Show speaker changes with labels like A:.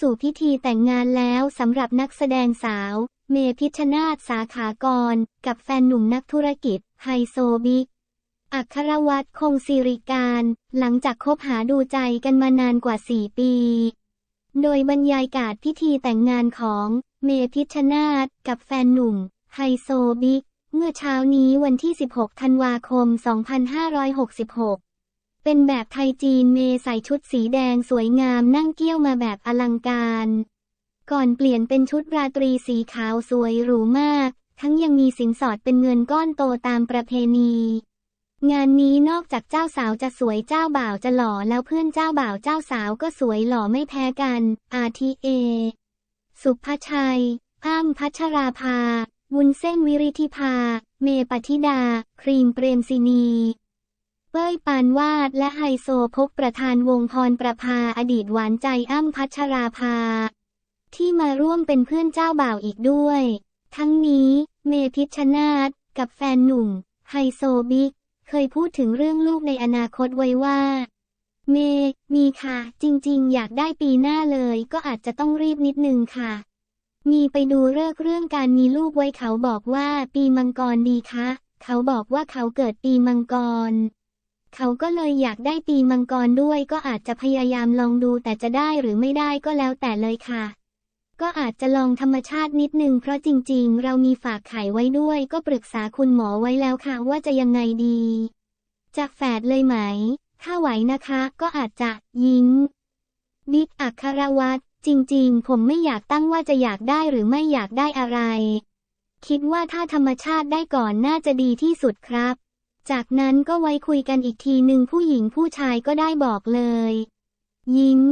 A: สู่พิธีแต่งงานแล้วสำหรับนักแสดงสาว เมพิชนาธสาขากร กับแฟนหนุ่มนักธุรกิจ ไฮโซบิ๊กอัครวัตรคงสิริการ หลังจากคบหาดูใจกันมานานกว่า 4 ปี โดยบรรยายการพิธีแต่งงานของเมพิชชนาธกับแฟนหนุ่ม ไฮโซบิ๊กเมื่อเช้านี้วันที่ 16 ธันวาคม 2566 เป็นแบบไทยจีนเมใส่ชุดสีแดงสวยงามนั่งเกี้ยวมาแบบอลังการ ก่อนเปลี่ยนเป็นชุดราตรีสีขาวสวยหรูมาก ทั้งยังมีสินสอดเป็นเงินก้อนโตตามประเพณี งานนี้นอกจากเจ้าสาวจะสวยเจ้าบ่าวจะหล่อแล้วเพื่อนเจ้าบ่าวเจ้าสาวก็สวยหล่อไม่แพ้กัน อาทิเอ สุภชัยอ้ำพัชราภา วุ้นเส้นวิริธิภา เมปฏิดา ครีมเปรมศินี ป้ยปานวาดและไฮโซพกประธานวงพรประภาอดีตหวานใจอ้ำพัชราภา ที่มาร่วมเป็นเพื่อนเจ้าบ่าวอีกด้วย ทั้งนี้ เมพิชชนาธกับแฟนหนุ่ม ไฮโซบิ๊ก เคยพูดถึงเรื่องลูกในอนาคตไว้ว่า เม มีค่ะ จริงๆ อยากได้ปีหน้าเลยก็อาจจะต้องรีบนิดนึงค่ะ มีไปดูเลิกเรื่องการมีลูกไว้เขาบอกว่าปีมังกรดีคะ เขาบอกว่าเขาเกิดปีมังกร เขาก็เลยอยากได้ปีมังกรด้วยก็อาจจะพยายามลองดูแต่จะได้หรือไม่ได้ก็แล้วแต่เลยค่ะ ก็อาจจะลองธรรมชาตินิดนึงเพราะจริงๆ เรามีฝากไข่ไว้ด้วยก็ปรึกษาคุณหมอไว้แล้วค่ะว่าจะยังไงดี จะแฝดเลยไหม ถ้าไหวนะคะ ก็อาจจะยิ้มบิ๊กอัครวัตรจริงๆ ผมไม่อยากตั้งว่าจะอยากได้หรือไม่อยากได้อะไร คิดว่าถ้าธรรมชาติได้ก่อนน่าจะดีที่สุดครับ จากนั้นก็ไว้คุยกันอีกทีหนึ่งผู้หญิงผู้ชายก็ได้บอกเลย ยิ้ม